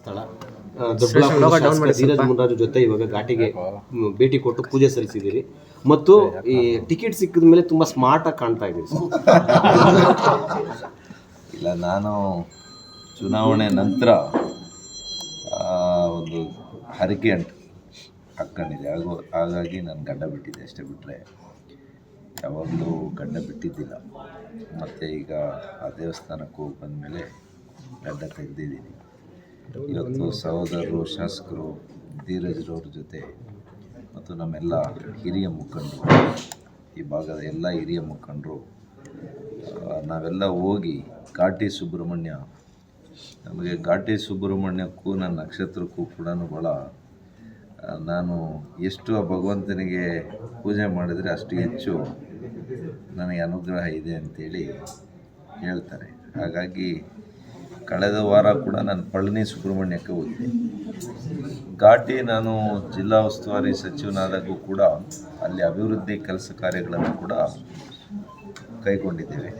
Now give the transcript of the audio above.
ಸ್ಥಳ. ಆ, ದೊಡ್ಡಬಳ್ಳಾಪುರದ ಶಾಸಕ ಧೀರಜ್ ಮುನ್ರಾಜು ಜೊತೆ ಇವಾಗ ಘಾಟಿಗೆ ಭೇಟಿ ಕೊಟ್ಟು ಪೂಜೆ ಸಲ್ಲಿಸಿದ್ದೀರಿ. ಮತ್ತು ಈ ಟಿಕೆಟ್ ಸಿಕ್ಕಿದ ಮೇಲೆ ತುಂಬಾ ಸ್ಮಾರ್ಟ್ ಆಗಿ ಕಾಣ್ತಾ ಇದ್ದೀರಿ ಇಲ್ಲ ನಾನು ಚುನಾವಣೆ ನಂತರ ಒಂದು ಹರಕೆ ಅಂಟು ಹಾಕ್ಕೊಂಡಿದ್ದೆ ಹಾಗೂ ಹಾಗಾಗಿ ನಾನು ಗಡ್ಡ ಬಿಟ್ಟಿದ್ದೆ ಅಷ್ಟೇ ಬಿಟ್ಟರೆ ಯಾವಾಗಲೂ ಗಡ್ಡ ಬಿಟ್ಟಿದ್ದಿಲ್ಲ. ಮತ್ತು ಈಗ ಆ ದೇವಸ್ಥಾನಕ್ಕೆ ಹೋಗಿ ಬಂದಮೇಲೆ ಗಡ್ಡ ತೆಗೆದಿದ್ದೀನಿ. ಇವತ್ತು ಸಹೋದರರು, ಶಾಸಕರು, ಧೀರಜ್ರವ್ರ ಜೊತೆ ಮತ್ತು ನಮ್ಮೆಲ್ಲ ಹಿರಿಯ ಮುಖಂಡರು, ಈ ಭಾಗದ ಎಲ್ಲ ಹಿರಿಯ ಮುಖಂಡರು ನಾವೆಲ್ಲ ಹೋಗಿ ಘಾಟಿ ಸುಬ್ರಹ್ಮಣ್ಯ, ನಮಗೆ ಘಾಟಿ ಸುಬ್ರಹ್ಮಣ್ಯಕ್ಕೂ, ನನ್ನ ನಕ್ಷತ್ರಕ್ಕೂ ಕೂಡ ಭಾಳ ನಾನು ಎಷ್ಟು ಆ ಭಗವಂತನಿಗೆ ಪೂಜೆ ಮಾಡಿದರೆ ಅಷ್ಟು ಹೆಚ್ಚು ನನಗೆ ಅನುಗ್ರಹ ಇದೆ ಅಂತೇಳಿ ಹೇಳ್ತಾರೆ. ಹಾಗಾಗಿ ಕಳೆದ ವಾರ ಕೂಡ ನಾನು ಪಳನಿ ಸುಬ್ರಹ್ಮಣ್ಯಕ್ಕೆ ಹೋಗಿದ್ದೆ. ಘಾಟಿ ನಾನು ಜಿಲ್ಲಾ ಉಸ್ತುವಾರಿ ಸಚಿವನಾದಾಗೂ ಕೂಡ ಅಲ್ಲಿ ಅಭಿವೃದ್ಧಿ ಕೆಲಸ ಕಾರ್ಯಗಳನ್ನು ಕೂಡ ಕೈಗೊಂಡಿದ್ದೇವೆ.